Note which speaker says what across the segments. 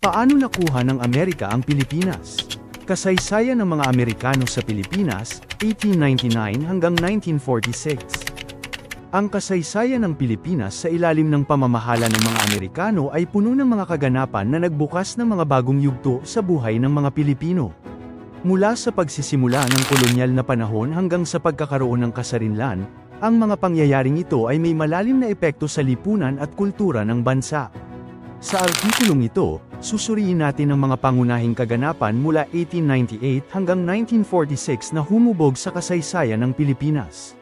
Speaker 1: Paano nakuha ng Amerika ang Pilipinas? Kasaysayan ng mga Amerikano sa Pilipinas, 1899 hanggang 1946. Ang kasaysayan ng Pilipinas sa ilalim ng pamamahala ng mga Amerikano ay puno ng mga kaganapan na nagbukas ng mga bagong yugto sa buhay ng mga Pilipino. Mula sa pagsisimula ng kolonyal na panahon hanggang sa pagkakaroon ng kasarinlan, ang mga pangyayaring ito ay may malalim na epekto sa lipunan at kultura ng bansa. Sa artikulong ito, susuriin natin ang mga pangunahing kaganapan mula 1898 hanggang 1946 na humubog sa kasaysayan ng Pilipinas.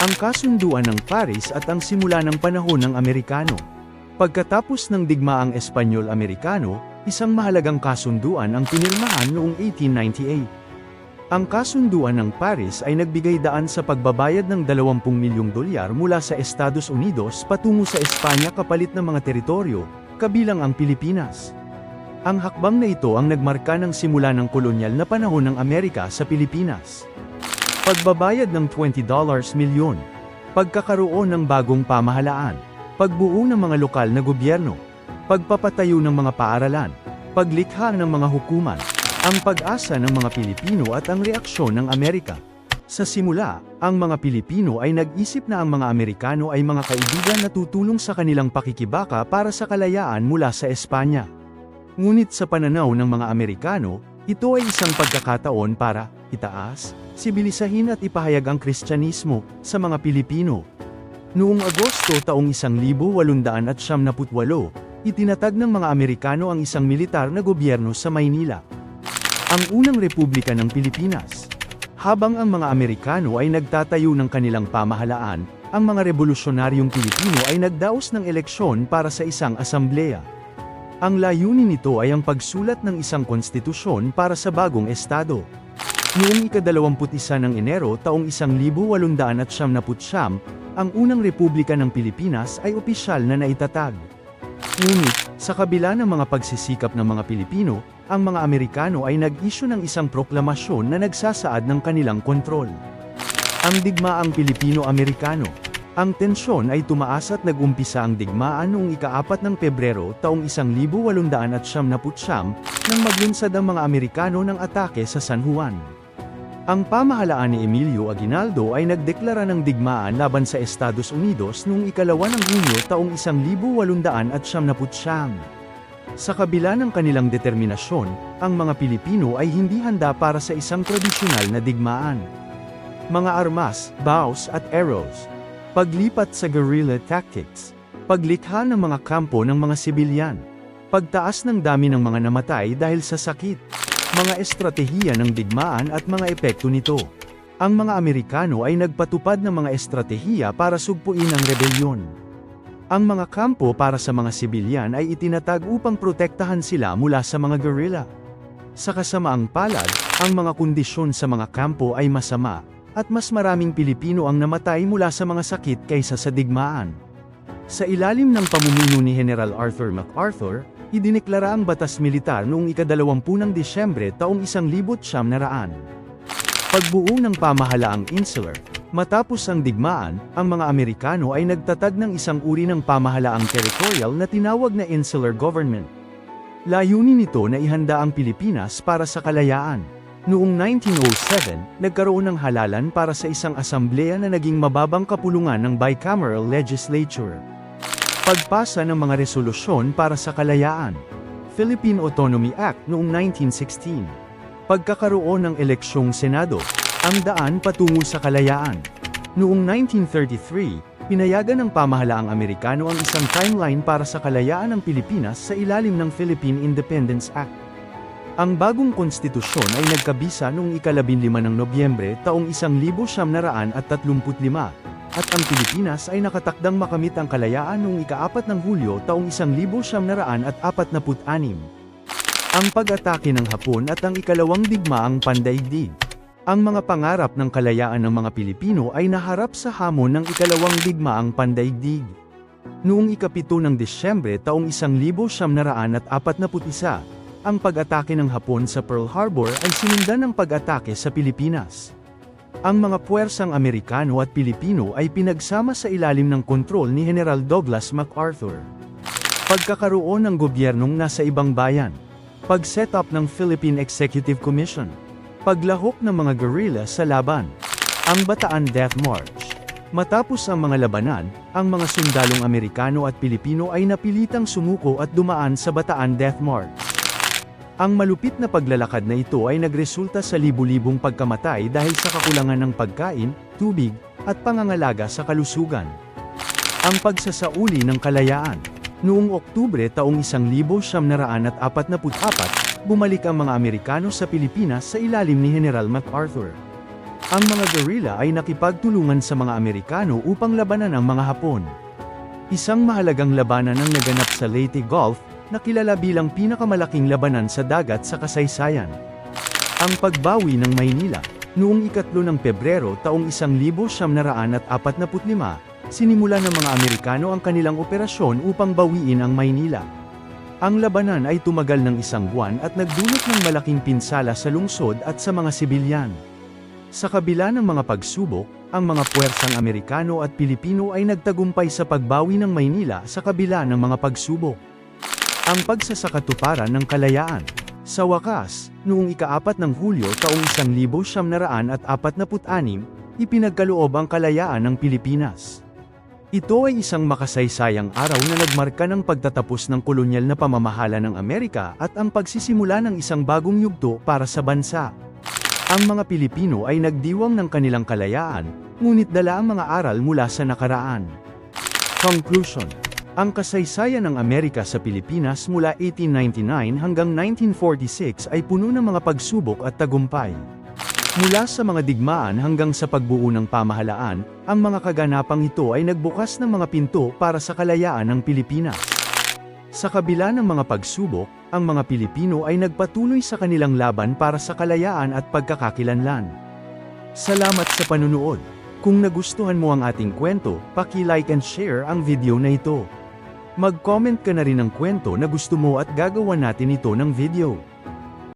Speaker 1: Ang kasunduan ng Paris at ang simula ng panahon ng Amerikano. Pagkatapos ng digmaang Espanyol-Amerikano, isang mahalagang kasunduan ang pinirmahan noong 1898. Ang kasunduan ng Paris ay nagbigay daan sa pagbabayad ng 20 milyong dolyar mula sa Estados Unidos patungo sa Espanya kapalit ng mga teritoryo, kabilang ang Pilipinas. Ang hakbang na ito ang nagmarka ng simula ng kolonyal na panahon ng Amerika sa Pilipinas. Pagbabayad ng $20 milyon. Pagkakaroon ng bagong pamahalaan. Pagbuo ng mga lokal na gobyerno. Pagpapatayo ng mga paaralan. Paglikha ng mga hukuman. Ang pag-asa ng mga Pilipino at ang reaksyon ng Amerika. Sa simula, ang mga Pilipino ay nag-isip na ang mga Amerikano ay mga kaibigan na tutulong sa kanilang pakikibaka para sa kalayaan mula sa Espanya. Ngunit sa pananaw ng mga Amerikano, ito ay isang pagkakataon para itaas, sibilisahin at ipahayag ang Kristyanismo sa mga Pilipino. Noong Agosto taong 1878, itinatag ng mga Amerikano ang isang militar na gobyerno sa Maynila. Ang unang republika ng Pilipinas. Habang ang mga Amerikano ay nagtatayo ng kanilang pamahalaan, ang mga revolusyonaryong Pilipino ay nagdaos ng eleksyon para sa isang asambleya. Ang layunin nito ay ang pagsulat ng isang konstitusyon para sa bagong estado. Noong ika-21 ng Enero taong 1879, ang unang republika ng Pilipinas ay opisyal na naitatag. Ngunit, sa kabila ng mga pagsisikap ng mga Pilipino, ang mga Amerikano ay nag-isyu ng isang proklamasyon na nagsasaad ng kanilang kontrol. Ang digmaang Pilipino-Amerikano. Ang tensyon ay tumaas at nag-umpisa ang digmaan noong ika-4 ng Pebrero taong 1879 nang maglunsad ang mga Amerikano ng atake sa San Juan. Ang pamahalaan ni Emilio Aguinaldo ay nagdeklara ng digmaan laban sa Estados Unidos noong ikalawa ng Hunyo taong 1879. Sa kabila ng kanilang determinasyon, ang mga Pilipino ay hindi handa para sa isang tradisyonal na digmaan. Mga armas, bows at arrows. Paglipat sa guerrilla tactics. Paglikha ng mga kampo ng mga sibilyan. Pagtaas ng dami ng mga namatay dahil sa sakit. Mga estratehiya ng digmaan at mga epekto nito. Ang mga Amerikano ay nagpatupad ng mga estratehiya para sugpuin ang rebelyon. Ang mga kampo para sa mga sibilyan ay itinatag upang protektahan sila mula sa mga guerrilla. Sa kasamaang palad, ang mga kondisyon sa mga kampo ay masama, at mas maraming Pilipino ang namatay mula sa mga sakit kaysa sa digmaan. Sa ilalim ng pamumuno ni General Arthur MacArthur, idineklara ang batas militar noong ikadalawampu ng Disyembre taong 1900. Pagbuo ng pamahalaang insular, matapos ang digmaan, ang mga Amerikano ay nagtatag ng isang uri ng pamahalaang territorial na tinawag na insular government. Layunin nito na ihanda ang Pilipinas para sa kalayaan. Noong 1907, nagkaroon ng halalan para sa isang asambleya na naging mababang kapulungan ng bicameral legislature. Pagpasa ng mga resolusyon para sa kalayaan. Philippine Autonomy Act noong 1916. Pagkakaroon ng eleksyong Senado. Ang daan patungo sa kalayaan. Noong 1933, pinayagan ng pamahalaang Amerikano ang isang timeline para sa kalayaan ng Pilipinas sa ilalim ng Philippine Independence Act. Ang bagong konstitusyon ay nagkabisa noong ikalabinlima ng Nobyembre taong 1935 at ang Pilipinas ay nakatakdang makamit ang kalayaan noong ika-4 ng Hulyo taong 1946. Ang pag-atake ng Hapon at ang ikalawang digmaang pandaigdig. Ang mga pangarap ng kalayaan ng mga Pilipino ay naharap sa hamon ng ikalawang digmaang pandaigdig. Noong ikapito ng Disyembre taong 1941, ang pag-atake ng Hapon sa Pearl Harbor ay sinundan ng pag-atake sa Pilipinas. Ang mga puwersang Amerikano at Pilipino ay pinagsama sa ilalim ng kontrol ni General Douglas MacArthur. Pagkakaroon ng gobyernong nasa ibang bayan. Pag-set up ng Philippine Executive Commission. Paglahok ng mga guerrilla sa laban. Ang Bataan Death March. Matapos ang mga labanan, ang mga sundalong Amerikano at Pilipino ay napilitang sumuko at dumaan sa Bataan Death March. Ang malupit na paglalakad na ito ay nagresulta sa libu-libong pagkamatay dahil sa kakulangan ng pagkain, tubig, at pangangalaga sa kalusugan. Ang pagsasauli ng kalayaan. Noong Oktubre taong 1944, bumalik ang mga Amerikano sa Pilipinas sa ilalim ni General MacArthur. Ang mga guerrilla ay nakipagtulungan sa mga Amerikano upang labanan ang mga Hapon. Isang mahalagang labanan ang naganap sa Leyte Gulf, na kilala bilang pinakamalaking labanan sa dagat sa kasaysayan. Ang pagbawi ng Maynila, noong ikatlo ng Pebrero taong 1945, sinimula ng mga Amerikano ang kanilang operasyon upang bawiin ang Maynila. Ang labanan ay tumagal ng isang buwan at nagdulot ng malaking pinsala sa lungsod at sa mga sibilyan. Sa kabila ng mga pagsubok, ang mga puwersang Amerikano at Pilipino ay nagtagumpay sa pagbawi ng Maynila sa kabila ng mga pagsubok. Ang pagsasakatuparan ng kalayaan. Sa wakas, noong ikaapat ng Hulyo taong 1946, ipinagkaloob ang kalayaan ng Pilipinas. Ito ay isang makasaysayang araw na nagmarka ng pagtatapos ng kolonyal na pamamahala ng Amerika at ang pagsisimula ng isang bagong yugto para sa bansa. Ang mga Pilipino ay nagdiwang ng kanilang kalayaan, ngunit dala ang mga aral mula sa nakaraan. Conclusion Ang kasaysayan ng Amerika sa Pilipinas mula 1899 hanggang 1946 ay puno ng mga pagsubok at tagumpay. Mula sa mga digmaan hanggang sa pagbuo ng pamahalaan, ang mga kaganapang ito ay nagbukas ng mga pinto para sa kalayaan ng Pilipinas. Sa kabila ng mga pagsubok, ang mga Pilipino ay nagpatuloy sa kanilang laban para sa kalayaan at pagkakakilanlan. Salamat sa panunood. Kung nagustuhan mo ang ating kwento, paki-like and share ang video na ito. Mag-comment ka na rin ng kwento na gusto mo at gagawa natin ito ng video.